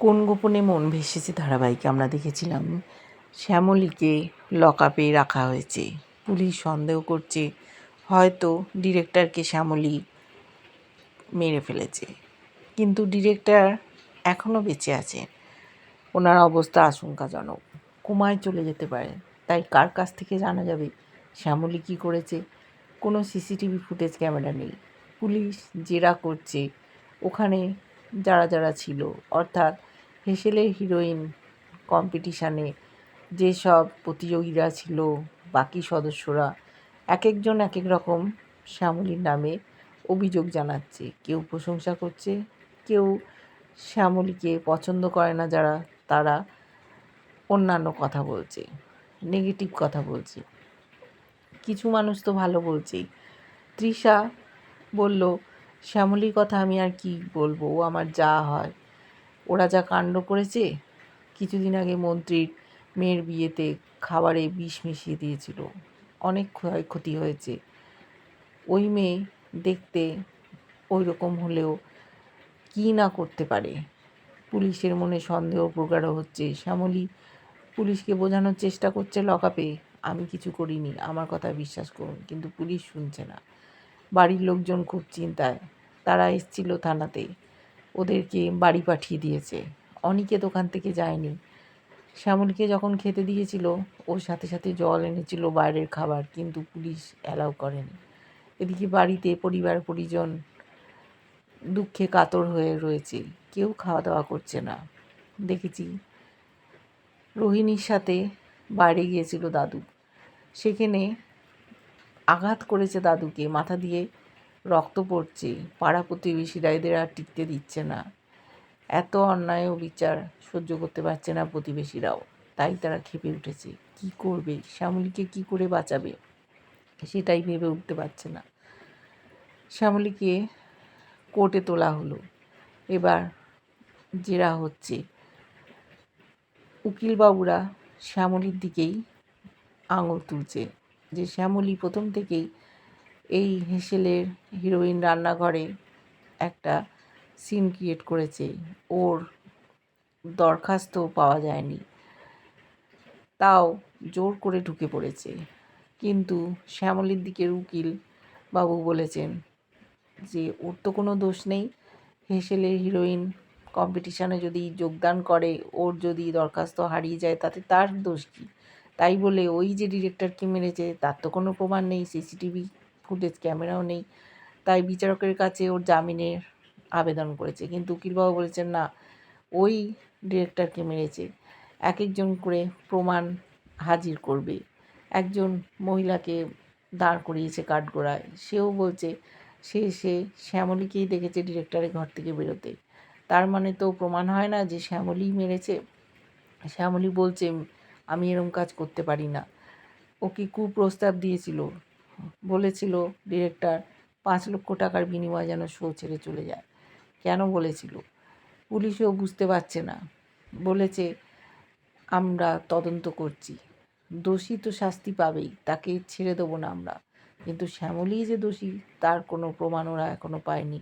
কোন গোপনে মন ভেসেছে ধারাবাহিকে? আমরা দেখেছিলাম শ্যামলীকে লকআপে রাখা হয়েছে। পুলিশ সন্দেহ করছে, হয়তো ডিরেক্টরকে শ্যামলী মেরে ফেলেছে। কিন্তু ডিরেক্টর এখনও বেঁচে আছে। ওনার অবস্থা আশঙ্কাজনক। কোমায় চলে যেতে পারে। তাই কার কাছ থেকে জানা যাবে শ্যামলী কী করেছে? কোনো সিসিটিভি ফুটেজ ক্যামেরা নেই। পুলিশ জেরা করছে, ওখানে যারা যারা ছিল, অর্থাৎ হেসেলের হিরোইন কম্পিটিশানে যেসব প্রতিযোগীরা ছিল, বাকি সদস্যরা এক একজন এক এক রকম শ্যামলীর নামে অভিযোগ জানাচ্ছে। কেউ প্রশংসা করছে, কেউ শ্যামলীকে পছন্দ করে না যারা, তারা অন্যান্য কথা বলছে নেগেটিভ কথা বলছে। কিছু মানুষ তো ভালো বলছেই তৃষা বলল, শ্যামলীর কথা আমি আর কি বলব? ও আমার যা হয়। ওরা যা কাণ্ড করেছে, কিছুদিন আগে মন্ত্রীর মেয়ের বিয়েতে খাবারে বিষ মিশিয়ে দিয়েছিল। অনেক ক্ষয়ক্ষতি হয়েছে। ওই মেয়ে দেখতে ওই রকম হলেও কী না করতে পারে? পুলিশের মনে সন্দেহ প্রগাঢ় হচ্ছে। শ্যামলী, পুলিশকে বোঝানোর চেষ্টা করছে লকআপে, আমি কিছু করিনি, আমার কথা বিশ্বাস করুন। কিন্তু পুলিশ শুনছে না। বাড়ির লোকজন খুব চিন্তায়। তারা এসছিল থানাতে। ওদেরকে বাড়ি পাঠিয়ে দিয়েছে। অনিকে দোকান থেকে যায়নি। শ্যামলকে যখন খেতে দিয়েছিল, ওর সাথে সাথে জল এনেছিল বাইরের খাবার, কিন্তু পুলিশ অ্যালাউ করেনি। এদিকে বাড়িতে পরিবার, পরিজন দুঃখে কাতর হয়ে রয়েছে। কেউ খাওয়া দাওয়া করছে না। দেখেছি রোহিণীর সাথে বাইরে গিয়েছিল দাদু। সেখানে আঘাত করেছে দাদুকে, মাথা দিয়ে রক্ত পড়ছে। পাড়া প্রতিবেশীরা এদের আর টিকতে দিচ্ছে না। এত অন্যায় ও বিচার সহ্য করতে পারছে না প্রতিবেশীরাও। তাই তারা খেপে উঠেছে। কি করবে? শ্যামলীকে কি করে বাঁচাবে? সেটাই ভেবে উঠতে পারছে না। শ্যামলীকে কোর্টে তোলা হলো। এবার জেরা হচ্ছে। উকিলবাবুরা শ্যামলীর দিকেই আঙুল তুলছে। যে শ্যামলী প্রথম থেকেই এই হেসেলের হিরোইন রান্নাঘরে একটা সিন ক্রিয়েট করেছে। ওর দরখাস্ত পাওয়া যায়নি। তাও জোর করে ঢুকে পড়েছে। কিন্তু শ্যামলীর দিকের উকিল বাবু বলেছেন যে, ওর তো কোনো দোষ নেই। হেসেলের হিরোইন কম্পিটিশানে যদি যোগদান করে, ওর যদি দরখাস্ত হারিয়ে যায়, তাতে তার দোষ কী? তাই বলে ওই যে ডিরেক্টরকে মেরেছে, তার তো কোনো প্রমাণ নেই। সিসিটিভি ফুটেজ ক্যামেরাও নেই। তাই বিচারকের কাছে ওর জামিনের আবেদন করেছে। কিন্তু উকিলবাবু বলেছেন, না, ওই ডিরেক্টরকে মেরেছে। এক একজন করে প্রমাণ হাজির করবে। একজন মহিলাকে দাঁড় করিয়েছে কাঠগোড়ায়। সেও বলছে, সে সে শ্যামলীকেই দেখেছে ডিরেক্টরের ঘর থেকে বেরোতে। তার মানে তো প্রমাণ হয় না যে শ্যামলীই মেরেছে? শ্যামলী বলছে, আমি এরম কাজ করতে পারি না। ওকে কুপ্রস্তাব দিয়েছিল। বলেছিল ডিরেক্টর, পাঁচ লক্ষ টাকার বিনিময়ে যেন শো ছেড়ে চলে যায়। কেন বলেছিল? পুলিশও বুঝতে পারছে না। বলেছে, আমরা তদন্ত করছি। দোষী তো শাস্তি পাবেই, তাকে ছেড়ে দেবো না আমরা। কিন্তু শ্যামলী যে দোষী, তার কোনো প্রমাণ ওরা এখনও পায়নি।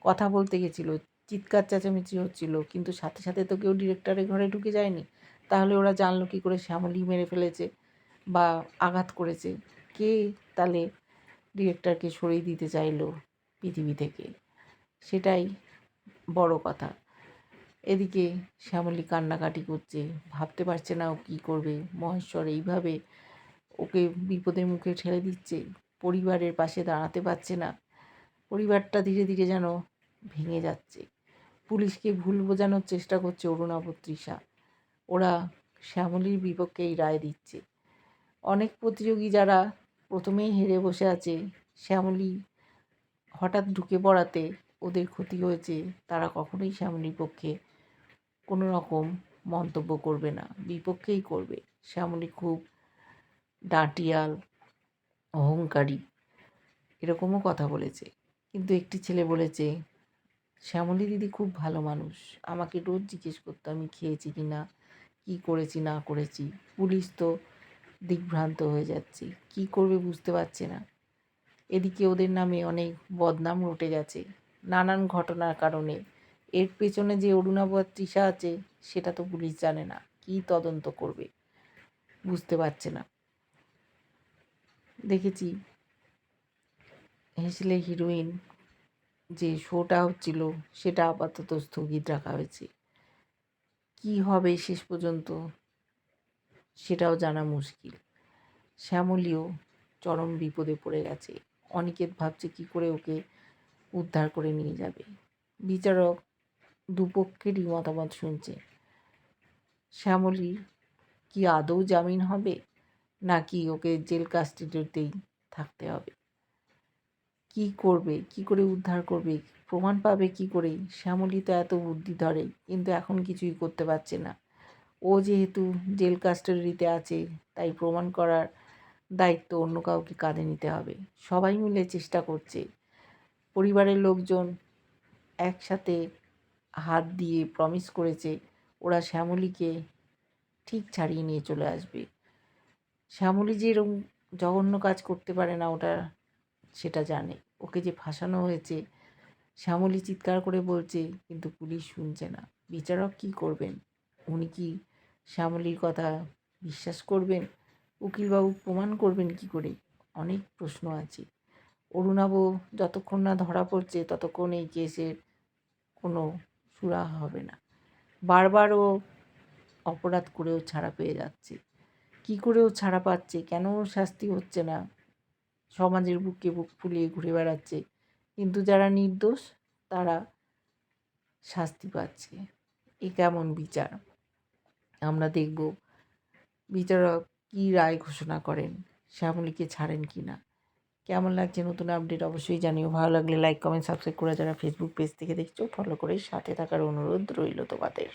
কথা বলতে গেছিল, চিৎকার চেঁচামেচি হচ্ছিল, কিন্তু সাথে সাথে তো কেউ ডিরেক্টরের ঘরে ঢুকে যায়নি। তাহলে ওরা জানলো কী করে শ্যামলী মেরে ফেলেছে বা আঘাত করেছে? কে তাহলে ডিরেক্টরকে সরিয়ে দিতে চাইলো পৃথিবী থেকে। সেটাই বড় কথা। এদিকে শ্যামলী কান্নাকাটি করছে, ভাবতে পারছে না ও কী করবে। মহেশ্বর এইভাবে ওকে বিপদের মুখে ঠেলে দিচ্ছে, পরিবারের পাশে দাঁড়াতে পারছে না। পরিবারটা ধীরে ধীরে যেন ভেঙে যাচ্ছে। পুলিশকে ভুল বোঝানোর চেষ্টা করছে অরুণাভ তৃষা। ওরা শ্যামলীর বিপক্ষেই রায় দিচ্ছে। অনেক প্রতিযোগী যারা প্রথমেই হেরে বসে আছে শ্যামলী। হঠাৎ ঢুকে পড়াতে ওদের ক্ষতি হয়েছে, তারা কখনোই শ্যামলীর পক্ষে কোনো রকম মন্তব্য করবে না, বিপক্ষেই করবে। শ্যামলী খুব ডাঁটিয়াল, অহংকারী, এরকমও কথা বলেছে। কিন্তু একটি ছেলে বলেছে, শ্যামলী দিদি খুব ভালো মানুষ, আমাকে রোজ জিজ্ঞেস করতো আমি খেয়েছি কি না কী করেছি না করেছি। পুলিশ তো দিগ্ভ্রান্ত হয়ে যাচ্ছে। কী করবে বুঝতে পারছে না। এদিকে ওদের নামে অনেক বদনাম রটে গেছে। নানান ঘটনার কারণে। এর পেছনে যে অরুণাভ আর তৃষা আছে, সেটা তো পুলিশ জানে না। কী তদন্ত করবে? বুঝতে পারছে না। দেখেছি হেসেলে হিরোইন যে শোটা হচ্ছিল, সেটা আপাতত স্থগিত রাখা হয়েছে। কি হবে শেষ পর্যন্ত? সেটাও জানা মুশকিল। শ্যামলীও চরম বিপদে পড়ে গেছে। অনিকেত ভাবছে কি করে ওকে উদ্ধার করে নিয়ে যাবে। বিচারক দুপক্ষেরই মতামত শুনছে। শ্যামলী কি আদৌ জামিন হবে? নাকি ওকে জেল কাস্টডিতেই থাকতে হবে? কি করবে? কি করে উদ্ধার করবে? প্রমাণ পাবে কি করে? শ্যামলী তো এত বুদ্ধি ধরে, কিন্তু এখন কিছুই করতে পারছে না। ও যেহেতু জেল কাস্টাডিতে আছে, তাই প্রমাণ করার দায়িত্ব অন্য কাউকে কাঁধে নিতে হবে। সবাই মিলে চেষ্টা করছে। পরিবারের লোকজন একসাথে হাত দিয়ে প্রমিস করেছে, ওরা শ্যামলীকে ঠিক ছাড়িয়ে নিয়ে চলে আসবে। শ্যামলী যে এরকম জঘন্য কাজ করতে পারে না ওটা, সেটা জানে। ওকে যে ফাঁসানো হয়েছে, শ্যামলী চিৎকার করে বলছে, কিন্তু পুলিশ শুনছে না। বিচারক কী করবেন? উনি কি শ্যামলীর কথা বিশ্বাস করবেন? উকিলবাবু প্রমাণ করবেন কি করে? অনেক প্রশ্ন আছে। অরুণাব যতক্ষণ না ধরা পড়ছে, ততক্ষণ এই কেসের কোনো সুরাহা হবে না। বারবারও অপরাধ করেও ছাড়া পেয়ে যাচ্ছে। কি করেও ছাড়া পাচ্ছে? কেন শাস্তি হচ্ছে না? সমাজের বুকে বুক ফুলিয়ে ঘুরে বেড়াচ্ছে। কিন্তু যারা নির্দোষ, তারা শাস্তি পাচ্ছে। এ কেমন বিচার? আমরা দেখব বিচারক কী রায় ঘোষণা করেন, শ্যামলীকে ছাড়েন কি না। কেমন লাগছে নতুন আপডেট অবশ্যই জানিও। ভালো লাগলে লাইক কমেন্ট সাবস্ক্রাইব করে যারা ফেসবুক পেজ থেকে দেখছ ফলো করে সাথে থাকার অনুরোধ রইল তোমাদের।